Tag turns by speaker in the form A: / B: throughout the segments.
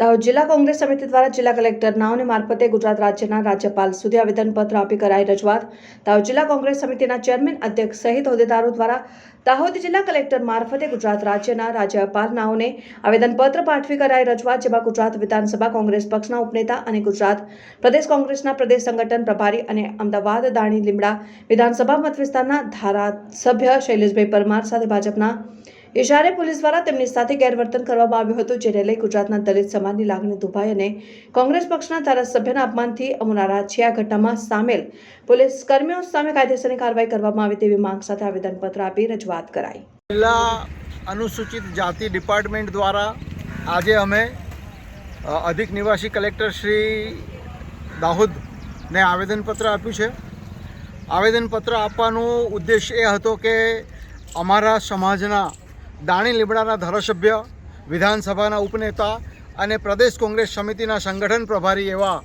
A: દાહોદ જિલ્લા કોંગ્રેસ સમિતિ દ્વારા જિલ્લા કલેક્ટર નાઓની મારફતે ગુજરાત રાજ્યના રાજ્યપાલ સુધી આવેદનપત્ર આપી કરાઈ રજૂઆત. દાહોદ જિલ્લા કોંગ્રેસ સમિતિના ચેરમેન અધ્યક્ષ સહિત હોદ્દેદારો દ્વારા દાહોદ જિલ્લા કલેક્ટર મારફતે ગુજરાત રાજ્યના રાજ્યપાલ નાઓને આવેદનપત્ર પાઠવી કરાઈ રજૂઆત, જેમાં ગુજરાત વિધાનસભા કોંગ્રેસ પક્ષના ઉપનેતા અને ગુજરાત પ્રદેશ કોંગ્રેસના પ્રદેશ સંગઠન પ્રભારી અને અમદાવાદ દાણી લીમડા વિધાનસભા મતવિસ્તારના ધારાસભ્ય શૈલેષભાઈ પરમાર સાથે ભાજપના ઇશારે પોલીસ દ્વારા તેમની સાથે ગેરવર્તન કરવામાં આવ્યું હતું જેને લઈ ગુજરાતના દલિત સમાજની લાગણી દુભાઈ અને કોંગ્રેસ પક્ષના ધારાસભ્યના અપમાનથી અમુનારા છે આ ઘટનામાં સામેલ પોલીસ કર્મીઓ સામે કાયદેસરની કાર્યવાહી કરવામાં આવે તેવી માંગ સાથે આવેદનપત્ર આપી રજૂઆત કરાઈ.
B: જિલ્લા અનુસૂચિત જાતિ ડિપાર્ટમેન્ટ દ્વારા આજે અમે અધિક નિવાસી કલેક્ટર શ્રી દાહોદને આવેદનપત્ર આપ્યું છે. આવેદનપત્ર આપવાનો ઉદ્દેશ એ હતો કે અમારા સમાજના દાણી લીમડાના ધારાસભ્ય, વિધાનસભાના ઉપનેતા અને પ્રદેશ કોંગ્રેસ સમિતિના સંગઠન પ્રભારી એવા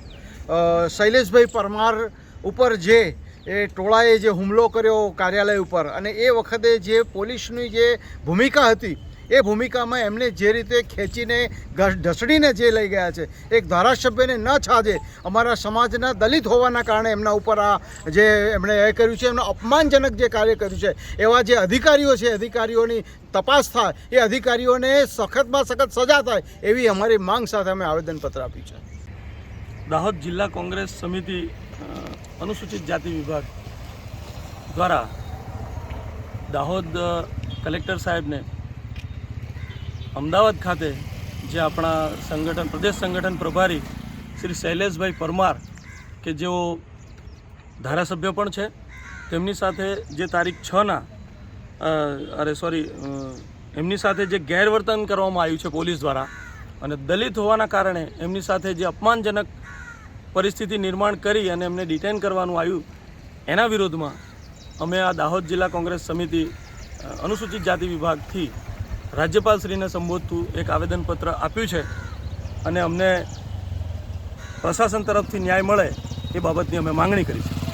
B: શૈલેષભાઈ પરમાર ઉપર જે એ ટોળાએ જે હુમલો કર્યો કાર્યાલય ઉપર અને એ વખતે જે પોલીસની જે ભૂમિકા હતી એ ભૂમિકામાં એમને જે રીતે ખેંચીને ઢસડીને જે લઈ ગયા છે, એક ધારાસભ્યને ન છાજે, અમારા સમાજના દલિત હોવાના કારણે એમના ઉપર આ જે એમણે એ કર્યું છે, એમનું અપમાનજનક જે કાર્ય કર્યું છે, એવા જે અધિકારીઓ છે, અધિકારીઓની તપાસ થાય, એ અધિકારીઓને સખતમાં સખત સજા થાય, એવી અમારી માંગ સાથે અમે આવેદનપત્ર આપ્યું છે.
C: દાહોદ જિલ્લા કોંગ્રેસ સમિતિ અનુસૂચિત જાતિ વિભાગ દ્વારા દાહોદ કલેક્ટર સાહેબને અમદાવાદ ખાતે જે આપણા સંગઠન, પ્રદેશ સંગઠન પ્રભારી શ્રી શૈલેષભાઈ પરમાર કે જેઓ ધારાસભ્ય પણ છે, તેમની સાથે જે તારીખ છના અરે સોરી એમની સાથે જે ગેરવર્તન કરવામાં આવ્યું છે પોલીસ દ્વારા અને દલિત હોવાના કારણે એમની સાથે જે અપમાનજનક પરિસ્થિતિ નિર્માણ કરી અને એમને ડિટેન કરવાનું આવ્યું, એના વિરોધમાં અમે આ દાહોદ જિલ્લા કોંગ્રેસ સમિતિ અનુસૂચિત જાતિ વિભાગથી રાજ્યપાલશ્રીને સંબોધતું એક આવેદનપત્ર આપ્યું છે અને અમને પ્રશાસન તરફથી ન્યાય મળે એ બાબતની અમે માંગણી કરી છે.